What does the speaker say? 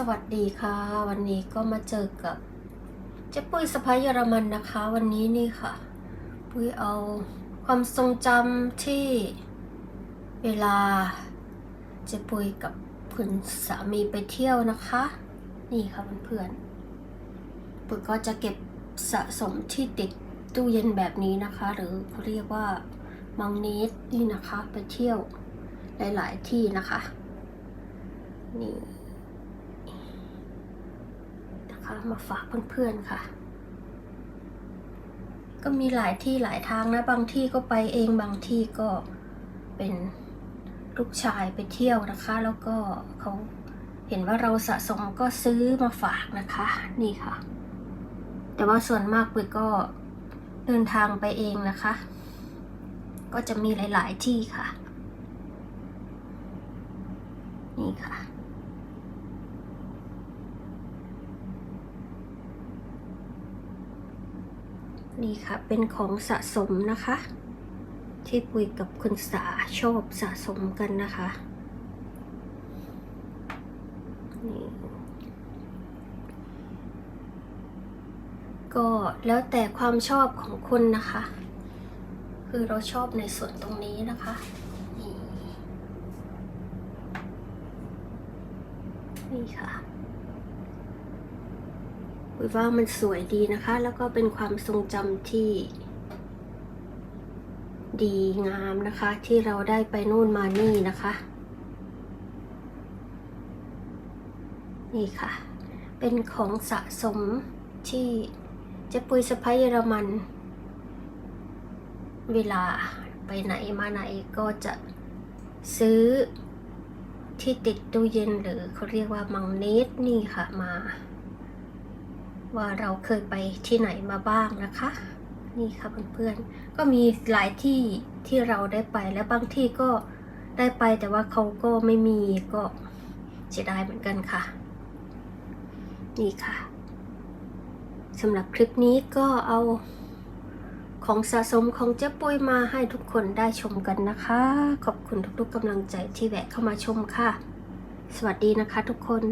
สวัสดีค่ะ วันนี้ก็มาเจอกับเจ๊ปุ้ยสะพายเยอรมันนะคะ วันนี้นี่ค่ะ ปุ้ยเอาความทรงจำที่เวลาเจ๊ปุ้ยกับคุณสามีไปเที่ยวนะคะ นี่ค่ะเพื่อนๆปุ้ยก็จะเก็บสะสมที่ติดตู้เย็นแบบนี้นะคะ หรือเขาเรียกว่ามังเนสนี่นะคะ ไปเที่ยวหลาย ๆ ที่นะคะนี่ นะคะ มาฝากเพื่อนๆค่ะ ก็มีหลายที่หลายทางนะ บางที่ก็ไปเองบางที่ก็เป็นลูกชายไปเที่ยวนะคะ แล้วก็เขาเห็นว่าเราสะสมก็ซื้อมาฝากนะคะ นี่ค่ะ แต่ว่าส่วนมากปุ้ยก็เดินทางไปเองนะคะ ก็จะมีหลาย ๆ ที่ค่ะ นี่ค่ะ นี่ค่ะ เป็นของสะสมนะคะ ที่ปุยกับคุณสาชอบสะสมกันนะคะนี่ก็แล้วแต่ความชอบของคุณนะคะ คือเราชอบในส่วนตรงนี้นะคะนี่นี่ค่ะ วิว่ามันสวยดีนะคะ แล้วก็เป็นความทรงจำที่ ดีงามนะคะ ที่เราได้ไปนู่นมานี่นะคะ นี่ค่ะ เป็นของสะสมที่เจ๊ปุยสะพ้ายเยอรมัน เวลาไปไหนมาไหนก็จะซื้อที่ติดตู้เย็นหรือเขาเรียกว่ามังเนตนี่ค่ะมา ว่าเราเคยไปที่ไหนมาบ้างนะคะ นี่ค่ะเพื่อนๆก็มีหลายที่ที่เราได้ไปแล้วบางที่ก็ได้ไปแต่ว่าเขาก็ไม่มีก็เสียดายเหมือนกันค่ะ นี่ค่ะสำหรับคลิปนี้ก็เอาของสะสมของเจ๊ปุ้ยมาให้ทุกคนได้ชมกันนะคะ ขอบคุณทุกๆกำลังใจที่แวะเข้ามาชมค่ะ สวัสดีนะคะทุกคน